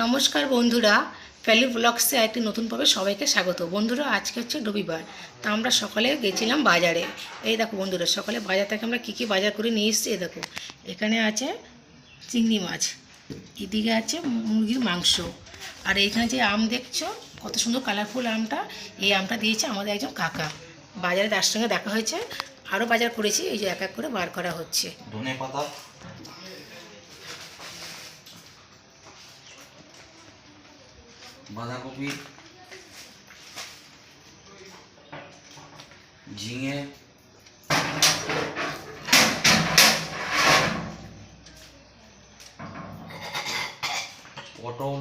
নমস্কার বন্ধুরা ফ্যালি ব্লগসে একটি নতুন পর্বে সবাইকে স্বাগত। বন্ধুরা, আজকে হচ্ছে রবিবার, তা আমরা সকালে গেছিলাম বাজারে। এই দেখো বন্ধুরা, সকালে বাজার থেকে আমরা কী কী বাজার করে নিয়ে এসেছি, এই দেখো। এখানে আছে চিংড়ি মাছ, এদিকে আছে মুরগির মাংস। আর এইখানে যে আম দেখছ, কত সুন্দর কালারফুল আমটা, এই আমটা দিয়েছে আমাদের একজন কাকা। বাজারে তার সঙ্গে দেখা হয়েছে, আরও বাজার করেছি, এই যে এক এক করে বার করা হচ্ছে। ধনে পাতা বাঁধাকপি ঝিঙে পটল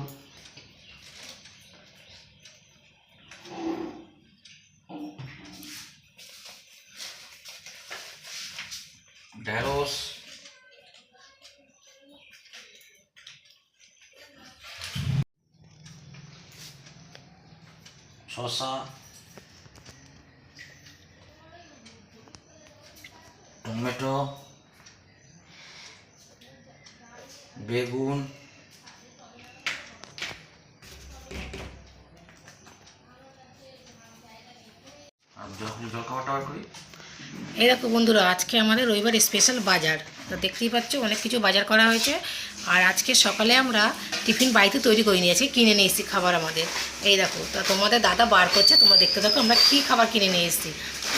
শসা টমেটো। বেগুন। এই দেখো বন্ধুরা আজকে আমাদের রবিবার স্পেশাল বাজার। তো দেখতেই পাচ্ছ, অনেক কিছু বাজার করা হয়েছে। আর আজকে সকালে আমরা টিফিন বাড়িতে তৈরি করে নিয়েছি, কিনে নিয়ে এসেছি খাবার আমাদের। এই দেখো, তা তোমাদের দাদা বার করছে, তোমরা দেখতে দেখো আমরা কী খাবার কিনে নিয়ে এসেছি।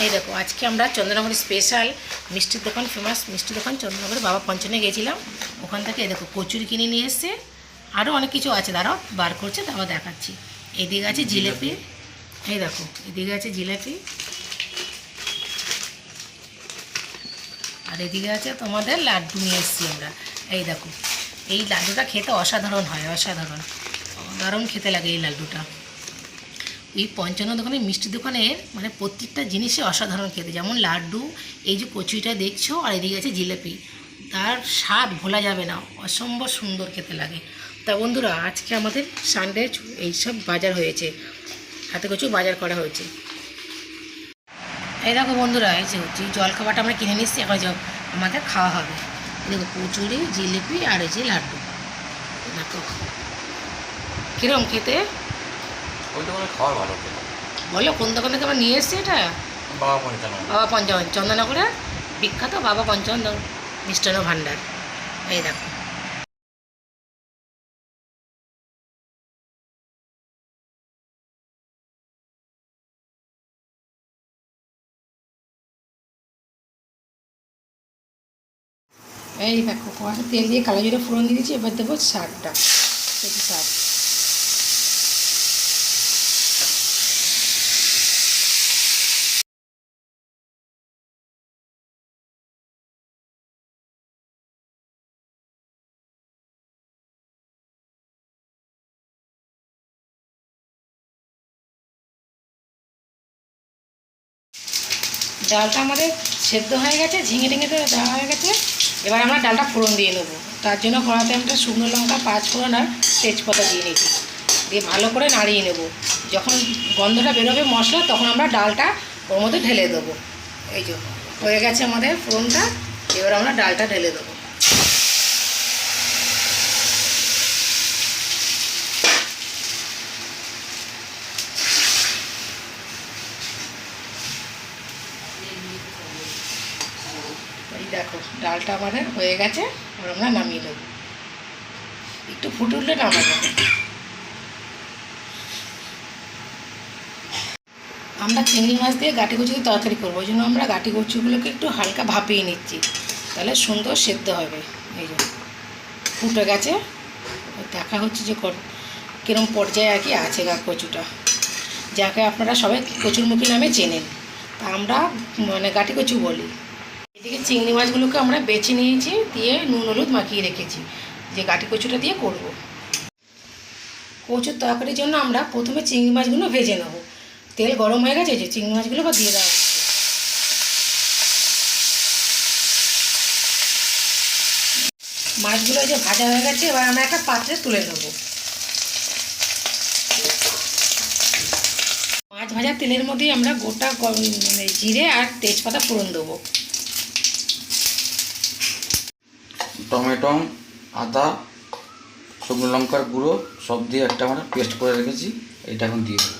এই দেখো, আজকে আমরা চন্দ্রনগরের স্পেশাল মিষ্টির দোকান ফেমাস মিষ্টির দোকান চন্দ্রনগরে বাবা পঞ্চনে গেছিলাম। ওখান থেকে এই দেখো, কচুরি কিনে নিয়ে এসছে। আরও অনেক কিছু আছে, দাঁড়াও, বার করছে, তারপর দেখাচ্ছি। এদিকে আছে জিলেপি। এই দেখো, এদিকে আছে জিলেপি। আর এদিকে আছে তোমাদের লাড্ডু নিয়ে এসেছি আমরা। এই দেখো, এই লাড্ডুটা খেতে অসাধারণ হয়, অসাধারণ। দারুণ খেতে লাগে এই লাড্ডুটা। এই পঞ্চান্ন দোকানে, মিষ্টি দোকানের মানে প্রত্যেকটা জিনিসই অসাধারণ খেতে। যেমন লাড্ডু, এই যে কচুরিটা দেখছ, আর এদিকে আছে জিলেপি। তার স্বাদ ভোলা যাবে না, অসম্ভব সুন্দর খেতে লাগে। তা বন্ধুরা, আজকে আমাদের সানডে এইসব বাজার হয়েছে। হাতে কচু বাজার করা হয়েছে। এই দেখো বন্ধুরা এই যে হচ্ছে জল খাবারটা আমরা কিনে নিচ্ছি এখন যে আমাদের খাওয়া হবে। দেখো কচুরি জিলিপি আর এই যে লাড্ডু। দেখো। কিরম খেতে? বলো কোন দোকান থেকে আমরা নিয়ে এসেছি এটা? বাবা পঞ্চানন। চন্দননগরের বিখ্যাত বাবা পঞ্চানন মিষ্টান্ন ভাণ্ডার। এই দেখো। এই দেখো কড়াতে তেল দিয়ে কালো জিরে ফোড়ন দিয়ে দিয়েছি এবার দেবো শাকটা এই শাক ডালটা আমাদের সেদ্ধ হয়ে গেছে, ঝিঙে টিঙে দেওয়া হয়ে গেছে। এবার আমরা ডালটা ফোড়ন দিয়ে নেব। তার জন্য কড়াতে আমরা শুকনো লঙ্কা পাঁচ ফোড়ন আর তেজপাতা দিয়ে নিয়েছি। দিয়ে ভালো করে নাড়িয়ে নেব। যখন গন্ধটা বেরোবে মশলা, তখন আমরা ডালটা ওর মধ্যে ঢেলে দেবো। এই যে, হয়ে গেছে আমাদের ফোড়নটা। এবার আমরা ডালটা ঢেলে দেবো। দেখো, ডালটা আমাদের হয়ে গেছে, এবার আমরা নামিয়ে দেবো একটু ফুটে উঠলে নামাবো আমরা চিংড়ি মাছ দিয়ে গাটি কচু দিয়ে তরকারি করব, ওই জন্য আমরা গাটি কচুগুলোকে একটু হালকা ভাপিয়ে নিচ্ছি। তাহলে সুন্দর সেদ্ধ হবে। এই যে, ফুটে গেছে। দেখা হচ্ছে যে কর- কিরম পর্যায়ে আর কি আছে গা কচুটা। যাকে আপনারা সবাই কচুরমুখী নামে চেনেন। তা আমরা মানে গাটি কচু বলি। এদিকে চিংড়ি মাছগুলোকে আমরা বেছে নিয়েছি, দিয়ে নুন, হলুদ মাখিয়ে রেখেছি। যে গাটি কচুটা দিয়ে করব। কচুর তরকারির জন্য আমরা প্রথমে চিংড়ি মাছগুলো ভেজে নেব। তেল গরম হয়ে গেছে যে চিংড়ি মাছগুলো বা দিয়ে দেওয়া মাছগুলো যে ভাজা হয়ে গেছে, এবার আমরা একটা পাত্রে তুলে নেব। মাছ ভাজা তেলের মধ্যেই আমরা গোটা মানে জিরে আর তেজপাতা ফোড়ন দেবো। টমেটো আদা শুকনো লঙ্কার গুঁড়ো সব দিয়ে একটা আমরা পেস্ট করে রেখেছি এটা এখন দিয়ে দেবো।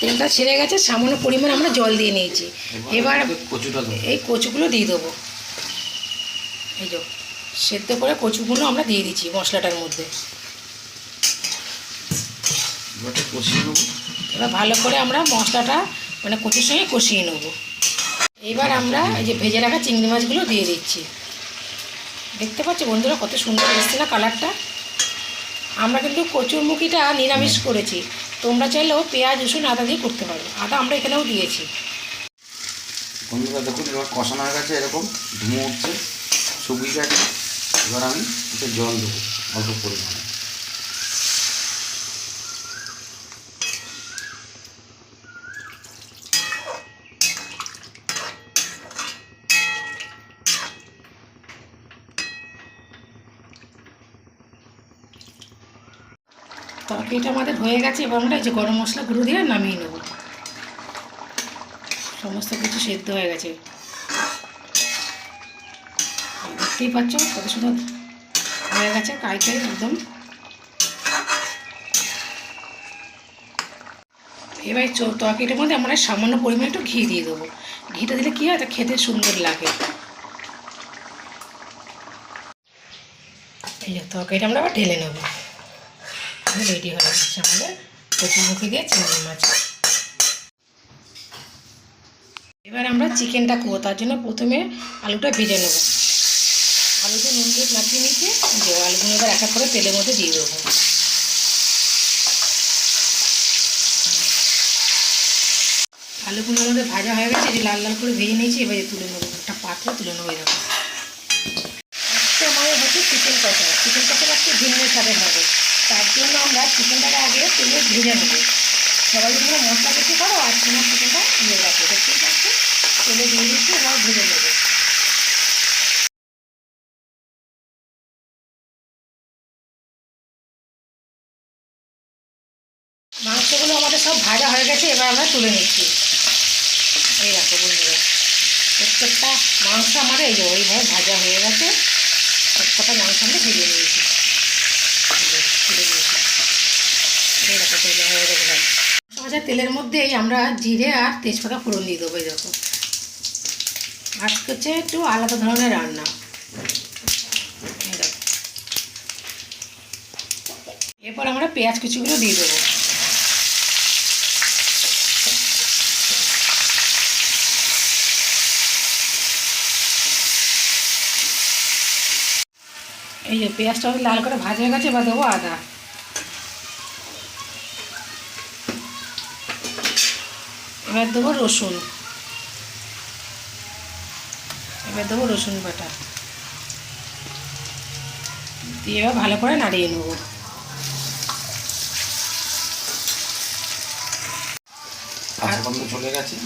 তেলটা ছেড়ে গেছে সামান্য পরিমাণ আমরা জল দিয়ে নিয়েছি। এবার এই কচুগুলো দিয়ে দেবো। এই যে। সেদ্ধ করে কচুগুলো আমরা দিয়ে দিচ্ছি মশলাটার মধ্যে। এবার ভালো করে আমরা মশলাটা মানে কচুর সঙ্গে কষিয়ে নেব। এবার আমরা এই যে ভেজে রাখা চিংড়ি মাছগুলো দিয়ে দিচ্ছি। দেখতে পাচ্ছ বন্ধুরা কত সুন্দর এসছে না কালারটা? আমরা কিন্তু কচুর মুখিটা নিরামিষ করেছি। তোমরা চাইলেও পেঁয়াজ রসুন আদা দিয়ে করতে পারো। আদা আমরা এখানেও দিয়েছি। বন্ধুরা দেখুন এবার কষানো হয়ে গেছে এরকম ধুমো উঠছে। শুকিয়ে গেছে এবার আমি একটু জল দেবো অল্প পরিমাণে। তরকারিটা আমাদের হয়ে গেছে, এবার আমরা এই যে গরম মশলা গুঁড়ো দিয়ে নামিয়ে নেব। সমস্ত কিছু সেদ্ধ হয়ে গেছে। দেখতেই পাচ্ছ কত সুন্দর। হয়ে গেছে কাইতে একদম। এবার তরকারিটার মধ্যে আমরা সামান্য পরিমাণে একটু ঘি দিয়ে দেবো। ঘিটা দিলে কী হয়? তা খেতে সুন্দর লাগে। এই যে তরকারিটা আমরা আবার ঢেলে নেব। রেডি হয়ে যাচ্ছে আমাদের কচুমুখি দিয়ে চিংড়ি মাছ। এবার আমরা চিকেনটা করব, তার জন্য প্রথমে আলুটা ভেজে নেব। আলুটা নুন দিয়ে মাখিয়ে নিতে যে আলুগুলো এবার এক করে তেলের মধ্যে দিয়ে দেবো। আলুগুলো মধ্যে ভাজা হয়ে গেছে যে লাল লাল করে ভেজে নিয়েছি, এবারে তুলে নেব, একটা পাত্রে তুলে নেব এরকম। আজকে আমাদের হচ্ছে চিকেন কষা। চিকেন কষা আজকে ভিন্ন স্বাদের হবে তার জন্য আমরা চিকেনটাকে আগে তেলে ভেজে নেব। সবাই যদি মশলা কিছু করো, আর তোমার চিকেনটা নিয়ে রাখো। দেখতেই পাচ্ছ, তেলে দিয়ে দিচ্ছি এবার ভেজে নেব। সব ভাজা হয়ে গেছে, এবার আমরা তুলে নিচ্ছি। এই রাখো বন্ধুরা, প্রত্যেকটা মাংস আমাদের এই যে ওইভাবে ভাজা হয়ে গেছে সবকটা মাংস আমরা ভেজে নিয়েছি। তুলে নিয়েছি হয়ে গেছে ভাজা তেলের মধ্যেই আমরা জিরে আর তেজপাতা ফোড়ন দিয়ে দেবো দেখো। আজকে হচ্ছে একটু আলাদা ধরনের রান্না। এরপর আমরা পেঁয়াজ কুচিগুলো দিয়ে দেবো। এই পেঁয়াজটা লাল করে ভাজা হয়ে গেছে, এবার দেবো আদা। এবার দেবো রসুন। এবার দেবো রসুন বাটা। দিয়ে এবার ভালো করে নাড়িয়ে নেব। চলে গেছে।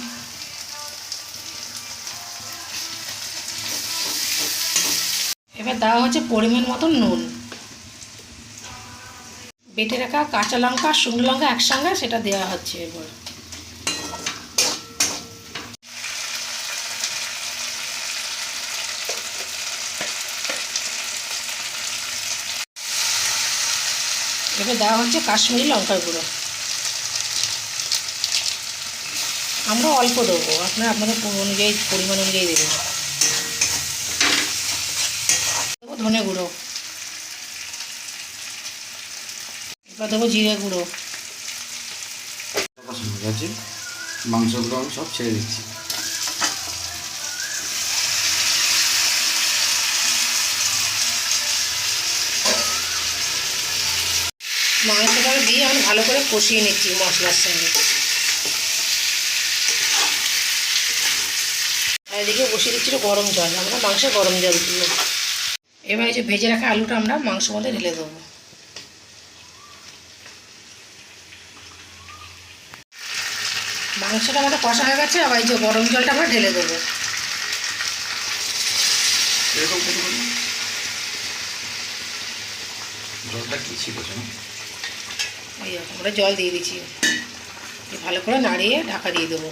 এবার দেওয়া হচ্ছে পরিমাণ মতো নুন। বেটে রাখা কাঁচা লঙ্কা, শুকনো লঙ্কা একসঙ্গে সেটা দেওয়া হচ্ছে এবার। এবার দেওয়া হচ্ছে কাশ্মীরি লঙ্কার গুঁড়ো। আমরা অল্প দেবো, আপনারা আপনাদের অনুযায়ী, পরিমাণ অনুযায়ী দেবেন দেবো ধনে গুঁড়ো। এবার দেবো জিরে গুঁড়ো। গেছে। মাংসগুলো আমি সব ছেড়ে দিচ্ছি। মাংসটা দিয়ে আমি ভালো করে কষিয়ে নিচ্ছি মশলার সঙ্গে। আর এদিকে বসিয়ে দিচ্ছি গরম জল। আমরা মাংসে গরম জল দিব এবার এই যে ভেজে রাখা আলুটা আমরা মাংস মধ্যে ঢেলে দেবো। মাংসটা আমাদের কষা হয়ে গেছে আবার এই যে গরম জলটা আমরা ঢেলে দেবো। এরকম জল জলটা কি ছিল এই আমরা জল দিয়ে দিচ্ছি। ভালো করে নাড়িয়ে ঢাকা দিয়ে দেবো।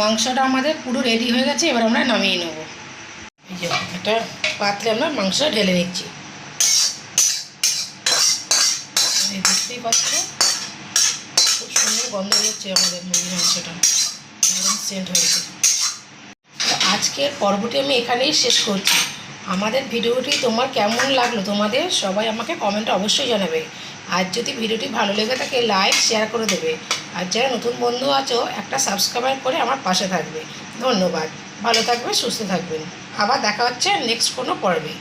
মাংসটা আমাদের পুরো রেডি হয়ে গেছে এবার আমরা নামিয়ে নেব। একটা পাত্রে আমরা মাংস ঢেলে নিচ্ছি। দেখতেই পাচ্ছ? খুব সুন্দর গন্ধ হচ্ছে আমাদের মুরগি মাংসটা। সেন্ট হয়েছে। আজকের পর্বটি আমি এখানেই শেষ করছি। আমাদের ভিডিওটি তোমার কেমন লাগল তোমাদের সবাই আমাকে কমেন্টে অবশ্যই জানাবে। আর যদি ভিডিওটি ভালো লেগে থাকে লাইক শেয়ার করে দেবে। আর যারা নতুন বন্ধু আছো, একটা সাবস্ক্রাইব করে আমার পাশে থাকবে। ধন্যবাদ। ভালো থাকবে, সুস্থ থাকবেন। আবার দেখা হচ্ছে নেক্সট কোনো পর্বে।